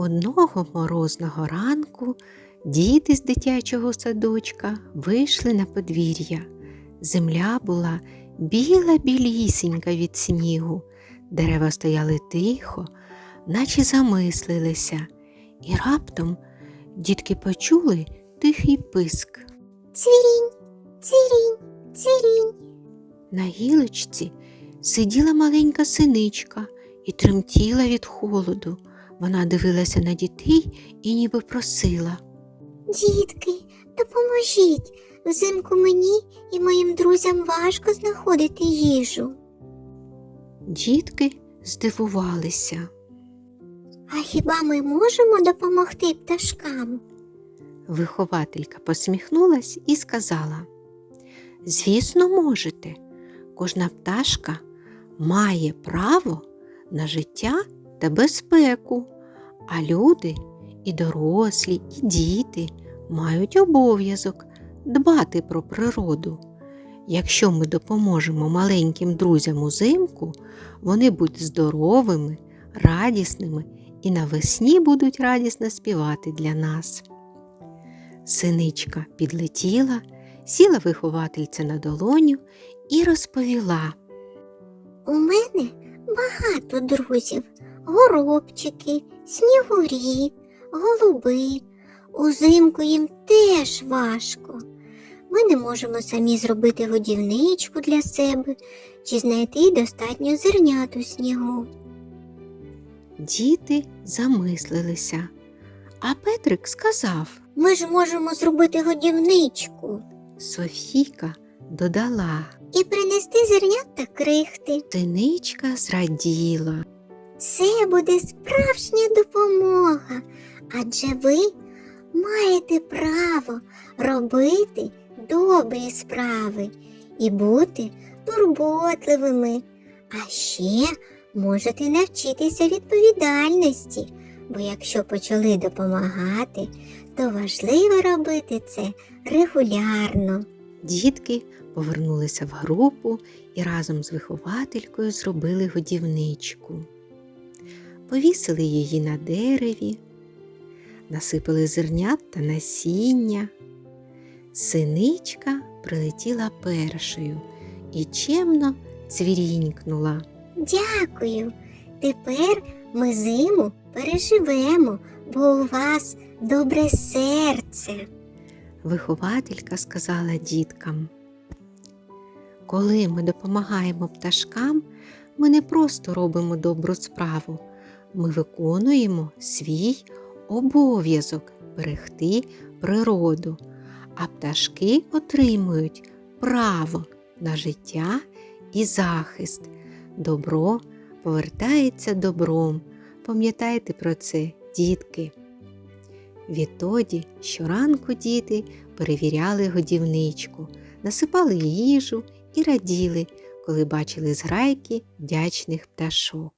Одного морозного ранку діти з дитячого садочка вийшли на подвір'я. Земля була біла білісінька від снігу, дерева стояли тихо, наче замислилися, і раптом дітки почули тихий писк. Цвірінь, цвірінь, цвірінь. На гілочці сиділа маленька синичка і тремтіла від холоду. Вона дивилася на дітей і ніби просила. Дітки, допоможіть. Взимку мені і моїм друзям важко знаходити їжу. Дітки здивувалися. А хіба ми можемо допомогти пташкам? Вихователька посміхнулась і сказала: Звісно, можете. Кожна пташка має право на життя та безпеку, а люди, і дорослі, і діти мають обов'язок дбати про природу. Якщо ми допоможемо маленьким друзям узимку, вони будуть здоровими, радісними і навесні будуть радісно співати для нас. Синичка підлетіла, сіла виховательця на долоню і розповіла. У мене багато друзів: горобчики, снігурі, голуби. Узимку їм теж важко. Ми не можемо самі зробити годівничку для себе чи знайти достатньо зернят у снігу. Діти замислилися, а Петрик сказав. Ми ж можемо зробити годівничку Софійка додала. і принести зернят та крихти. Синичка зраділа. Це буде справжня допомога, адже ви маєте право робити добрі справи і бути турботливими. А ще можете навчитися відповідальності, бо якщо почали допомагати, то важливо робити це регулярно. Дітки повернулися в групу і разом з вихователькою зробили годівничку. Повісили її на дереві, насипали зернят та насіння. Синичка прилетіла першою і чемно цвірінькнула. Дякую. Тепер ми зиму переживемо, бо у вас добре серце. Вихователька сказала діткам. Коли ми допомагаємо пташкам, ми не просто робимо добру справу, ми виконуємо свій обов'язок берегти природу, а пташки отримують право на життя і захист. Добро повертається добром. Пам'ятайте про це, дітки. Відтоді щоранку діти перевіряли годівничку, насипали їжу і раділи, коли бачили зграйки вдячних пташок.